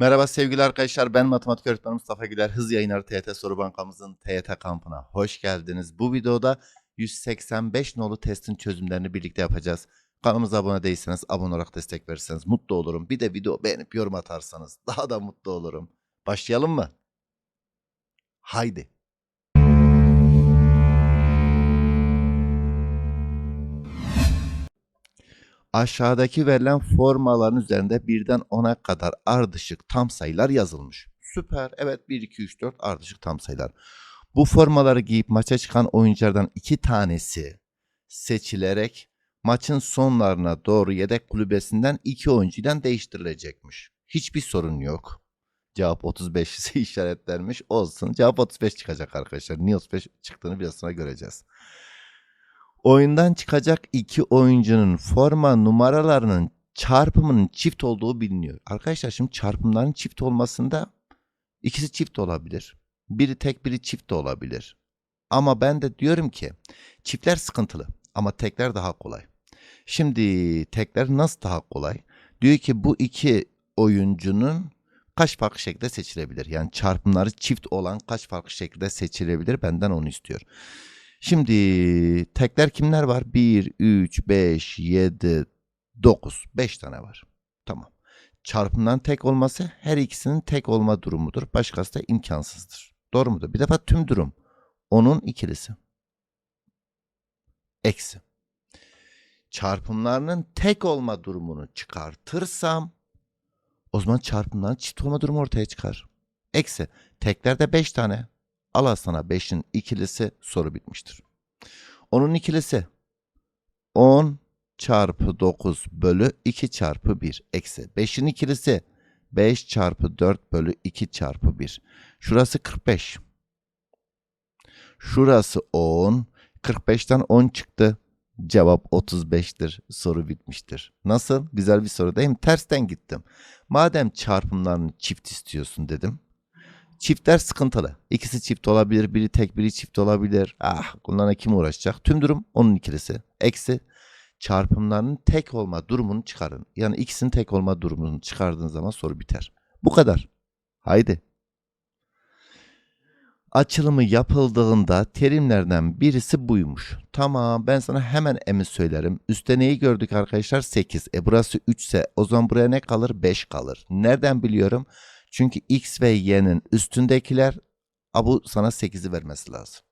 Merhaba sevgili arkadaşlar ben matematik öğretmeni Mustafa Güler. Hız yayınları TYT Soru Bankamızın TYT kampına hoş geldiniz. Bu videoda 185 nolu testin çözümlerini birlikte yapacağız. Kanalımıza abone değilseniz abone olarak destek verirseniz mutlu olurum. Bir de video beğenip yorum atarsanız daha da mutlu olurum. Başlayalım mı? Haydi. Aşağıdaki verilen formaların üzerinde birden 10'a kadar ardışık tam sayılar yazılmış. Süper. Evet 1, 2, 3, 4 ardışık tam sayılar. Bu formaları giyip maça çıkan oyunculardan iki tanesi seçilerek maçın sonlarına doğru yedek kulübesinden iki oyuncudan değiştirilecekmiş. Hiçbir sorun yok. Cevap 35 ise işaretlenmiş olsun. Cevap 35 çıkacak arkadaşlar. Niye 35 çıktığını biraz sonra göreceğiz. Oyundan çıkacak iki oyuncunun forma numaralarının çarpımının çift olduğu biliniyor. Arkadaşlar şimdi çarpımların çift olmasında ikisi çift olabilir. Biri tek biri çift de olabilir. Ama ben de diyorum ki çiftler sıkıntılı ama tekler daha kolay. Şimdi tekler nasıl daha kolay? Diyor ki bu iki oyuncunun kaç farklı şekilde seçilebilir? Yani çarpımları çift olan kaç farklı şekilde seçilebilir? Benden onu istiyor. Şimdi tekler kimler var? 1, 3, 5, 7, 9. 5 tane var. Tamam. Çarpımdan tek olması her ikisinin tek olma durumudur. Başkası da imkansızdır. Doğru mudur? Bir defa tüm durum. Onun ikilisi. Eksi. Çarpımlarının tek olma durumunu çıkartırsam o zaman çarpımların çift olma durumu ortaya çıkar. Eksi. Teklerde 5 tane. Al sana 5'in ikilisi soru bitmiştir. Onun ikilisi 10 çarpı 9 bölü 2 çarpı 1 eksi 5'in ikilisi 5 çarpı 4 bölü 2 çarpı 1. Şurası 45. Şurası 10. 45'ten 10 çıktı. Cevap 35'tir. Soru bitmiştir. Nasıl? Güzel bir soru değil mi? Tersten gittim. Madem çarpımlarını çift istiyorsun dedim. Çiftler sıkıntılı. İkisi çift olabilir, biri tek, biri çift olabilir. Ah, bunlarla kim uğraşacak? Tüm durum onun ikilisi. Eksi çarpımlarının tek olma durumunu çıkarın. Yani ikisinin tek olma durumunu çıkardığın zaman soru biter. Bu kadar. Haydi. Açılımı yapıldığında terimlerden birisi buymuş. Tamam ben sana hemen emin söylerim. Üste neyi gördük arkadaşlar? 8. E burası 3 ise o zaman buraya ne kalır? 5 kalır. Nereden biliyorum? Çünkü x ve y'nin üstündekiler bu sana 8'i vermesi lazım.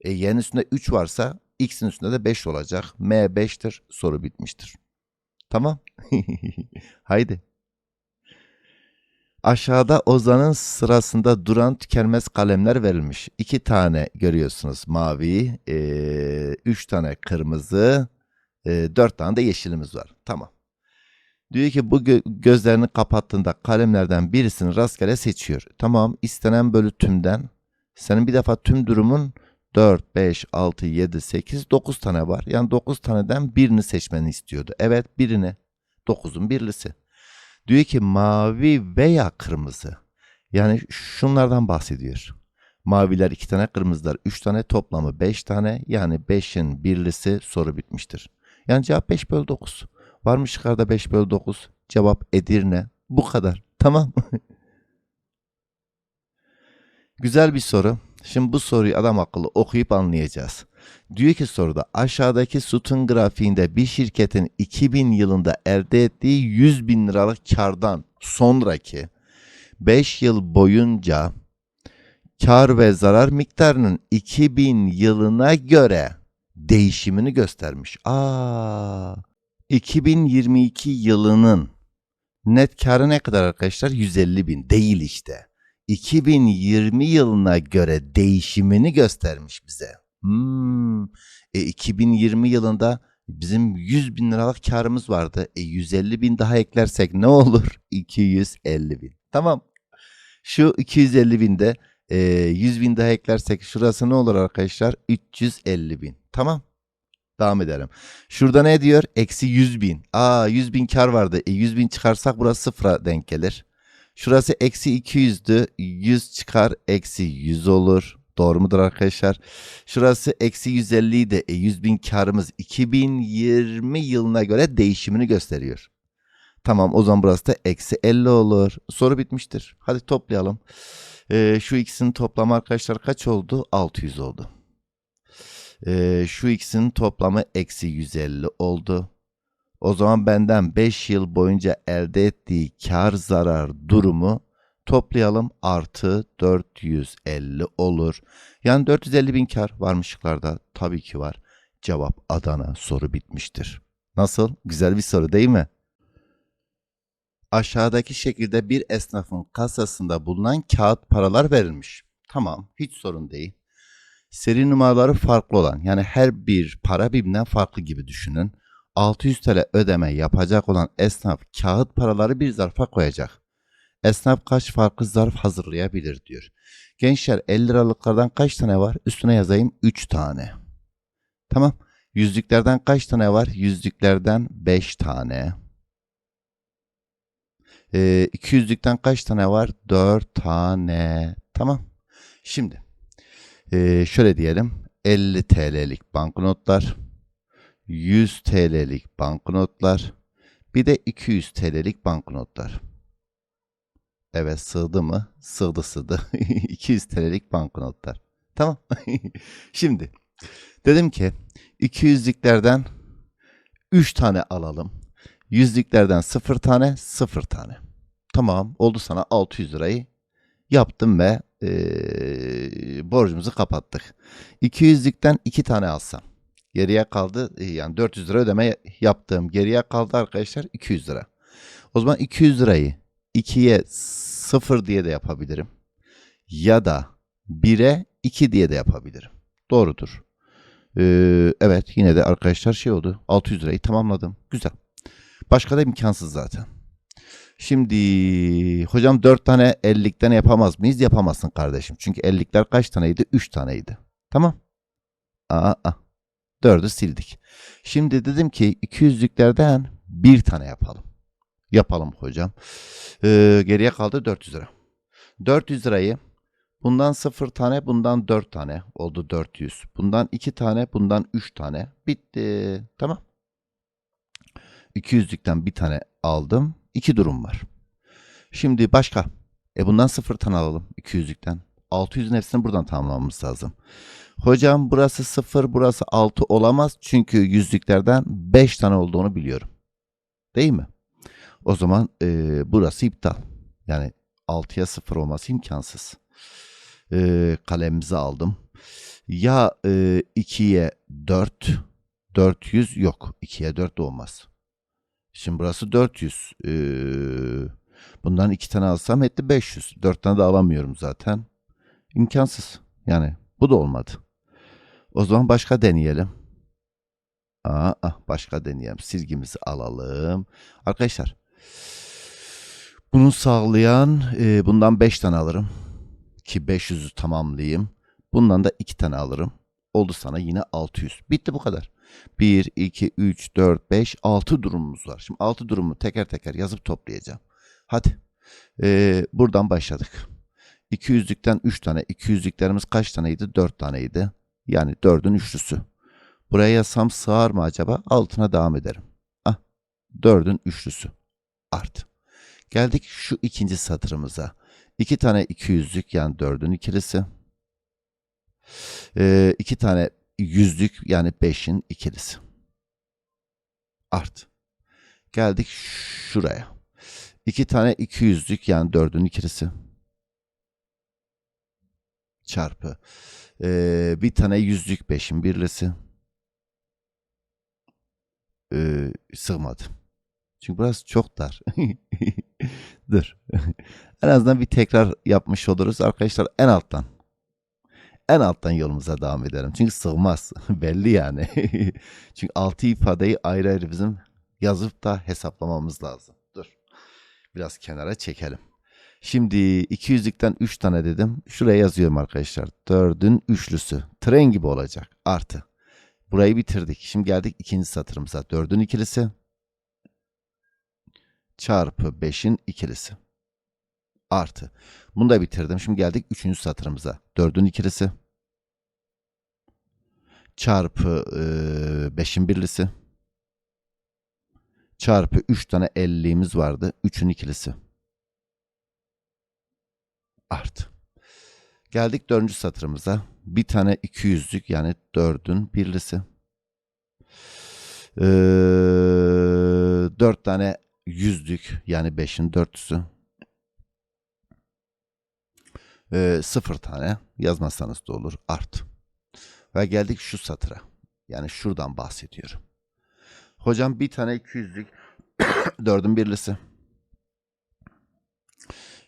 E y'nin üstünde 3 varsa x'in üstünde de 5 olacak. m 5'tir. Soru bitmiştir. Tamam. Haydi. Aşağıda Ozan'ın sırasında duran tükenmez kalemler verilmiş. İki tane görüyorsunuz mavi, e, üç tane kırmızı, e, dört tane de yeşilimiz var. Tamam. Diyor ki bu gö- gözlerini kapattığında kalemlerden birisini rastgele seçiyor. Tamam istenen bölü tümden. Senin bir defa tüm durumun 4, 5, 6, 7, 8, 9 tane var. Yani 9 taneden birini seçmeni istiyordu. Evet birini. 9'un birlisi. Diyor ki mavi veya kırmızı. Yani şunlardan bahsediyor. Maviler 2 tane, kırmızılar 3 tane, toplamı 5 tane. Yani 5'in birlisi soru bitmiştir. Yani cevap 5 bölü 9. Var mı çıkarda 5 bölü 9? Cevap Edirne. Bu kadar. Tamam. Güzel bir soru. Şimdi bu soruyu adam akıllı okuyup anlayacağız. Diyor ki soruda aşağıdaki sütun grafiğinde bir şirketin 2000 yılında elde ettiği 100 bin liralık kardan sonraki 5 yıl boyunca kar ve zarar miktarının 2000 yılına göre değişimini göstermiş. Aa, 2022 yılının net karı ne kadar arkadaşlar? 150 bin değil işte. 2020 yılına göre değişimini göstermiş bize. Hmm. E, 2020 yılında bizim 100 bin liralık karımız vardı. E, 150 bin daha eklersek ne olur? 250 bin. Tamam. Şu 250 binde e, 100 bin daha eklersek şurası ne olur arkadaşlar? 350 bin. Tamam. Devam edelim. Şurada ne diyor? Eksi 100 bin. Aa 100 bin kar vardı. E, 100 bin çıkarsak burası sıfıra denk gelir. Şurası eksi 200'dü. 100 çıkar eksi 100 olur. Doğru mudur arkadaşlar? Şurası eksi 150 idi. E, 100 bin karımız 2020 yılına göre değişimini gösteriyor. Tamam o zaman burası da eksi 50 olur. Soru bitmiştir. Hadi toplayalım. Ee, şu ikisinin toplamı arkadaşlar kaç oldu? 600 oldu. Ee, şu ikisinin toplamı eksi 150 oldu. O zaman benden 5 yıl boyunca elde ettiği kar zarar durumu toplayalım. Artı 450 olur. Yani 450 bin kar var mı şıklarda? Tabii ki var. Cevap Adana. Soru bitmiştir. Nasıl? Güzel bir soru değil mi? Aşağıdaki şekilde bir esnafın kasasında bulunan kağıt paralar verilmiş. Tamam, hiç sorun değil. Seri numaraları farklı olan, yani her bir para birbirinden farklı gibi düşünün. 600 TL ödeme yapacak olan esnaf kağıt paraları bir zarfa koyacak. Esnaf kaç farklı zarf hazırlayabilir diyor. Gençler 50 liralıklardan kaç tane var? Üstüne yazayım 3 tane. Tamam. Yüzlüklerden kaç tane var? Yüzlüklerden 5 tane. Ee, 200'lükten kaç tane var? 4 tane. Tamam. Şimdi ee, şöyle diyelim. 50 TL'lik banknotlar, 100 TL'lik banknotlar, bir de 200 TL'lik banknotlar. Evet sığdı mı? Sığdı sığdı. 200 TL'lik banknotlar. Tamam. Şimdi dedim ki 200'lüklerden 3 tane alalım. Yüzlüklerden 0 tane 0 tane. Tamam oldu sana 600 lirayı yaptım ve eee, borcumuzu kapattık. 200'lükten 2 tane alsam. Geriye kaldı e, yani 400 lira ödeme yaptım. Geriye kaldı arkadaşlar 200 lira. O zaman 200 lirayı 2'ye 0 diye de yapabilirim. Ya da 1'e 2 diye de yapabilirim. Doğrudur. Ee, evet yine de arkadaşlar şey oldu. 600 lirayı tamamladım. Güzel. Başka da imkansız zaten. Şimdi hocam 4 tane 50'likten yapamaz mıyız? Yapamazsın kardeşim. Çünkü 50'likler kaç taneydi? 3 taneydi. Tamam. Aa, aa. 4'ü sildik. Şimdi dedim ki 200'lüklerden bir tane yapalım. Yapalım hocam. Ee, geriye kaldı 400 lira. 400 lirayı bundan 0 tane bundan 4 tane oldu 400. Bundan 2 tane bundan 3 tane. Bitti. Tamam. 200'lükten bir tane aldım. İki durum var. Şimdi başka. E bundan 0 tane alalım 200'lükten. 600'ün hepsini buradan tamamlamamız lazım. Hocam burası 0 burası 6 olamaz. Çünkü yüzlüklerden 5 tane olduğunu biliyorum. Değil mi? O zaman e, burası iptal. Yani 6'ya 0 olması imkansız. E, kalemimizi aldım. Ya e, 2'ye 4, 400 yok. 2'ye 4 de olmaz. Şimdi burası 400. E, bundan 2 tane alsam etti 500. 4 tane de alamıyorum zaten. İmkansız. Yani bu da olmadı. O zaman başka deneyelim. Aa, başka deneyelim. Silgimizi alalım. Arkadaşlar bunu sağlayan bundan 5 tane alırım. Ki 500'ü tamamlayayım. Bundan da 2 tane alırım. Oldu sana yine 600. Bitti bu kadar. 1, 2, 3, 4, 5, 6 durumumuz var. Şimdi 6 durumu teker teker yazıp toplayacağım. Hadi. E, buradan başladık. 200'lükten 3 tane. 200'lüklerimiz kaç taneydi? 4 taneydi. Yani 4'ün üçlüsü. Buraya yazsam sığar mı acaba? Altına devam ederim. Ah, 4'ün üçlüsü. Art. Geldik şu ikinci satırımıza. 2 tane 200'lük yani 4'ün ikilisi. 2 tane yüzlük yani 5'in ikilisi. Art. Geldik şuraya. 2 tane 200'lük yani 4'ün ikilisi. Çarpı. Ee, bir tane yüzlük beşin birlisi. Ee, sığmadı. Çünkü burası çok dar. Dur. en azından bir tekrar yapmış oluruz. Arkadaşlar en alttan. En alttan yolumuza devam edelim. Çünkü sığmaz. Belli yani. Çünkü altı ifadeyi ayrı ayrı bizim yazıp da hesaplamamız lazım. Dur. Biraz kenara çekelim. Şimdi 200'lükten 3 tane dedim. Şuraya yazıyorum arkadaşlar. 4'ün üçlüsü. Tren gibi olacak. Artı. Burayı bitirdik. Şimdi geldik ikinci satırımıza. 4'ün ikilisi. Çarpı 5'in ikilisi. Artı. Bunu da bitirdim. Şimdi geldik üçüncü satırımıza. 4'ün ikilisi. Çarpı 5'in birlisi. çarpı 3 tane 50'imiz vardı. 3'ün ikilisi. Artı. Geldik dördüncü satırımıza. Bir tane 200'lük yani 4'ün birlisi. Ee, 4 tane yüzlük yani 5'in dörtlüsü. Ee, 0 tane yazmazsanız da olur. Art. Ve geldik şu satıra. Yani şuradan bahsediyorum. Hocam bir tane 200'lük dördün birlisi.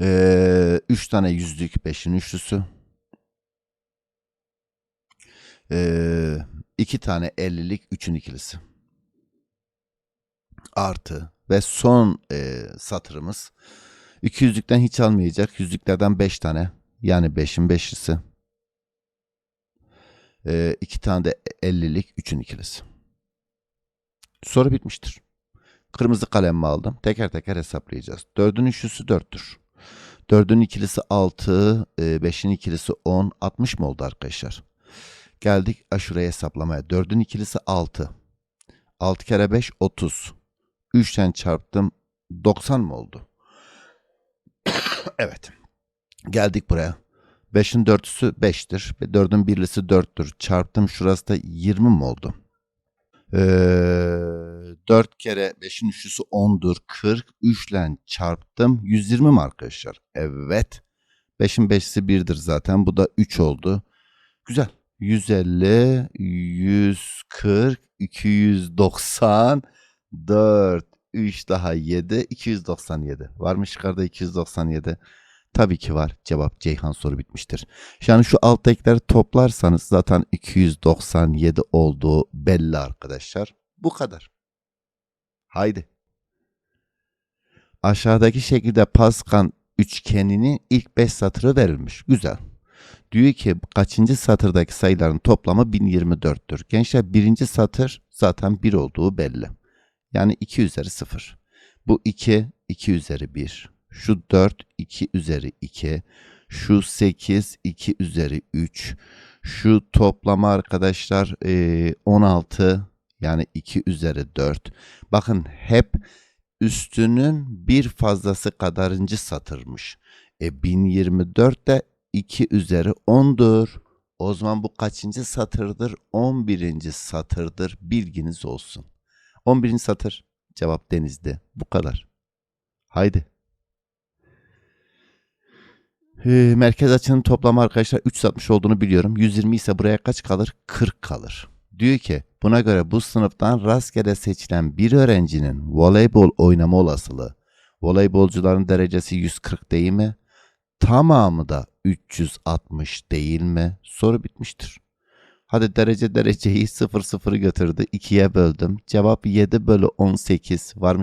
Ee, üç tane yüzlük beşin üçlüsü. Ee, iki tane ellilik üçün ikilisi. Artı ve son e, satırımız 200'lükten hiç almayacak. Yüzlüklerden 5 tane. Yani 5'in beşlisi. Ee, iki tane de 50'lik üçün ikilisi. Soru bitmiştir. Kırmızı kalemimi aldım. Teker teker hesaplayacağız. 4'ün üçlüsü 4'tür. 4'ün ikilisi 6, 5'in ikilisi 10, 60 mı oldu arkadaşlar? Geldik aşuraya hesaplamaya. 4'ün ikilisi 6. 6 kere 5 30. 3'ten çarptım 90 mı oldu? evet. Geldik buraya. 5'in dörtlüsü 5'tir. 4'ün birlisi 4'tür. Çarptım şurası da 20 mi oldu? Ee, 4 kere 5'in üçlüsü 10'dur. 40. 3 ile çarptım. 120 mi arkadaşlar? Evet. 5'in 5'si 1'dir zaten. Bu da 3 oldu. Güzel. 150, 140, 290, 4, 3 daha 7, 297. Var mı yukarıda 297? Tabii ki var. Cevap Ceyhan soru bitmiştir. Yani şu alttakileri toplarsanız zaten 297 olduğu belli arkadaşlar. Bu kadar. Haydi. Aşağıdaki şekilde Pascal üçgeninin ilk 5 satırı verilmiş. Güzel. Diyor ki kaçıncı satırdaki sayıların toplamı 1024'tür. Gençler birinci satır zaten 1 olduğu belli. Yani 2 üzeri 0. Bu 2, 2 üzeri 1. Şu 4, 2 üzeri 2. Şu 8, 2 üzeri 3. Şu toplama arkadaşlar e, 16 yani 2 üzeri 4. Bakın hep üstünün bir fazlası kadarıncı satırmış. E 1024 de 2 üzeri 10'dur. O zaman bu kaçıncı satırdır? 11. satırdır. Bilginiz olsun. 11. satır. Cevap denizde. Bu kadar. Haydi. Ee, merkez açının toplamı arkadaşlar 360 olduğunu biliyorum. 120 ise buraya kaç kalır? 40 kalır. Diyor ki buna göre bu sınıftan rastgele seçilen bir öğrencinin voleybol oynama olasılığı voleybolcuların derecesi 140 değil mi? Tamamı da 360 değil mi? Soru bitmiştir. Hadi derece dereceyi 0 0'ı götürdü. 2'ye böldüm. Cevap 7 bölü 18 var mı?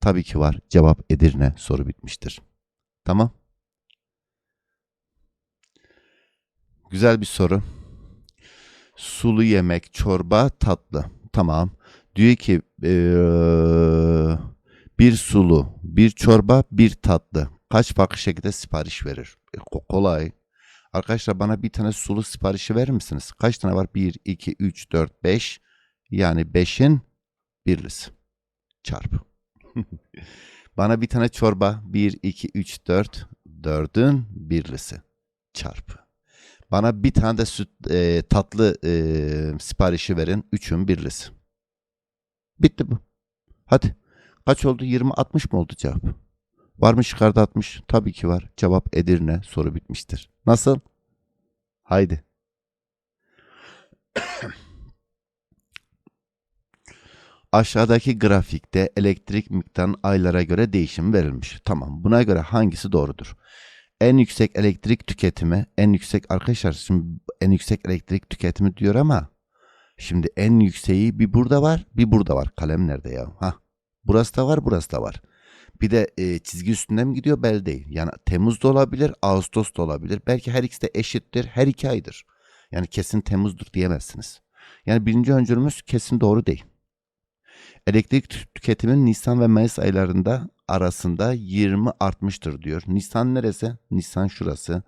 Tabii ki var. Cevap Edirne. Soru bitmiştir. Tamam. Güzel bir soru. Sulu yemek, çorba, tatlı. Tamam. Diyor ki eee, bir sulu, bir çorba, bir tatlı. Kaç farklı şekilde sipariş verir? E, ko- kolay. Arkadaşlar bana bir tane sulu siparişi verir misiniz? Kaç tane var? 1, 2, 3, 4, 5. Yani 5'in birlisi. Çarpı. bana bir tane çorba. 1, 2, 3, 4. 4'ün birlisi. Çarpı. Bana bir tane de süt e, tatlı e, siparişi verin. Üçün birlisi. Bitti bu. Hadi. Kaç oldu? 20 60 mı oldu cevap? Var mı yukarıda 60? Tabii ki var. Cevap Edirne. Soru bitmiştir. Nasıl? Haydi. Aşağıdaki grafikte elektrik miktarının aylara göre değişim verilmiş. Tamam. Buna göre hangisi doğrudur? En yüksek elektrik tüketimi, en yüksek arkadaşlar şimdi en yüksek elektrik tüketimi diyor ama şimdi en yükseği bir burada var, bir burada var. Kalem nerede ya? Ha. Burası da var, burası da var. Bir de e, çizgi üstünde mi gidiyor belli değil. Yani Temmuz da olabilir, Ağustos da olabilir. Belki her ikisi de eşittir, her iki aydır. Yani kesin Temmuz'dur diyemezsiniz. Yani birinci öncülümüz kesin doğru değil. Elektrik tü- tüketimin Nisan ve Mayıs aylarında arasında 20 artmıştır diyor. Nisan neresi? Nisan şurası.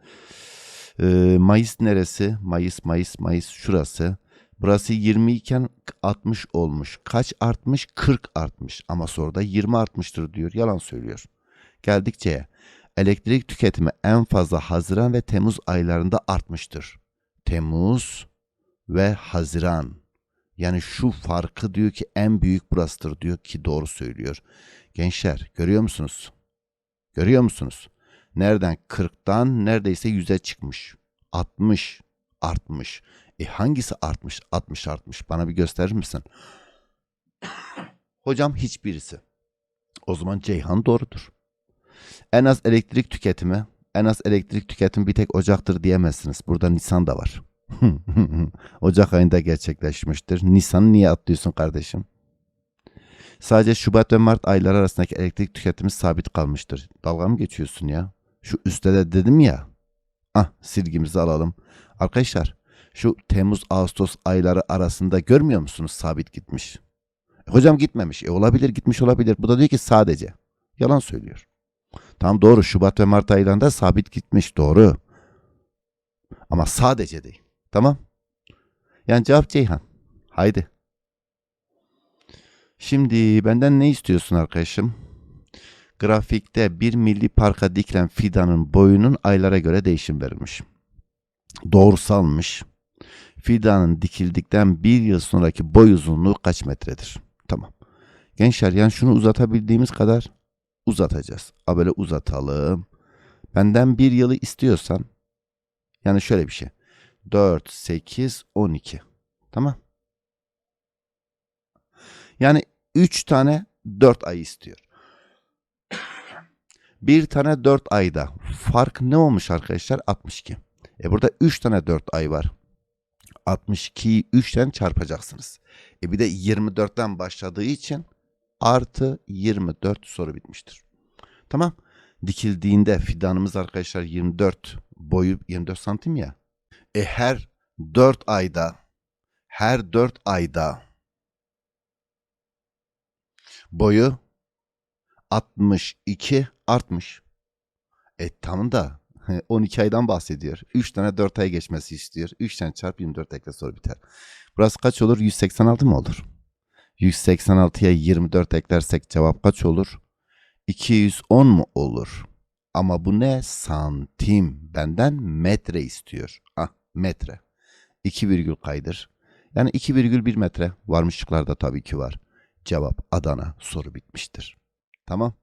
Ee, Mayıs neresi? Mayıs, Mayıs, Mayıs şurası. Burası 20 iken 60 olmuş. Kaç artmış? 40 artmış. Ama soruda 20 artmıştır diyor. Yalan söylüyor. Geldik C'ye. Elektrik tüketimi en fazla Haziran ve Temmuz aylarında artmıştır. Temmuz ve Haziran. Yani şu farkı diyor ki en büyük burasıdır diyor ki doğru söylüyor. Gençler görüyor musunuz? Görüyor musunuz? Nereden 40'tan neredeyse 100'e çıkmış. 60 artmış. E hangisi artmış? 60 artmış. Bana bir gösterir misin? Hocam hiçbirisi. O zaman Ceyhan doğrudur. En az elektrik tüketimi, en az elektrik tüketimi bir tek Ocak'tır diyemezsiniz. Burada Nisan da var. Ocak ayında gerçekleşmiştir. Nisan'ı niye atlıyorsun kardeşim? Sadece Şubat ve Mart ayları arasındaki elektrik tüketimi sabit kalmıştır. Dalga mı geçiyorsun ya? Şu üstte de dedim ya. Ah silgimizi alalım. Arkadaşlar şu Temmuz Ağustos ayları arasında görmüyor musunuz sabit gitmiş? E, hocam gitmemiş. E olabilir gitmiş olabilir. Bu da diyor ki sadece. Yalan söylüyor. Tam doğru Şubat ve Mart aylarında sabit gitmiş doğru. Ama sadece değil. Tamam. Yani cevap Ceyhan. Haydi. Şimdi benden ne istiyorsun arkadaşım? Grafikte bir milli parka dikilen fidanın boyunun aylara göre değişim verilmiş. Doğrusalmış. Fidanın dikildikten bir yıl sonraki boy uzunluğu kaç metredir? Tamam. Gençler yani şunu uzatabildiğimiz kadar uzatacağız. A böyle uzatalım. Benden bir yılı istiyorsan yani şöyle bir şey. 4, 8, 12. Tamam. Yani 3 tane 4 ay istiyor. Bir tane 4 ayda fark ne olmuş arkadaşlar? 62. E burada 3 tane 4 ay var. 62'yi 3'ten çarpacaksınız. E bir de 24'ten başladığı için artı 24 soru bitmiştir. Tamam. Dikildiğinde fidanımız arkadaşlar 24 boyu 24 santim ya. E her 4 ayda her 4 ayda boyu 62 artmış. E tam da 12 aydan bahsediyor. 3 tane 4 ay geçmesi istiyor. 3 tane çarp 24 ekle soru biter. Burası kaç olur? 186 mı olur? 186'ya 24 eklersek cevap kaç olur? 210 mu olur? Ama bu ne? Santim. Benden metre istiyor. Ah metre. 2 virgül kaydır. Yani 2,1 metre. Varmışlıklarda tabii ki var. Cevap Adana. Soru bitmiştir. Tamam.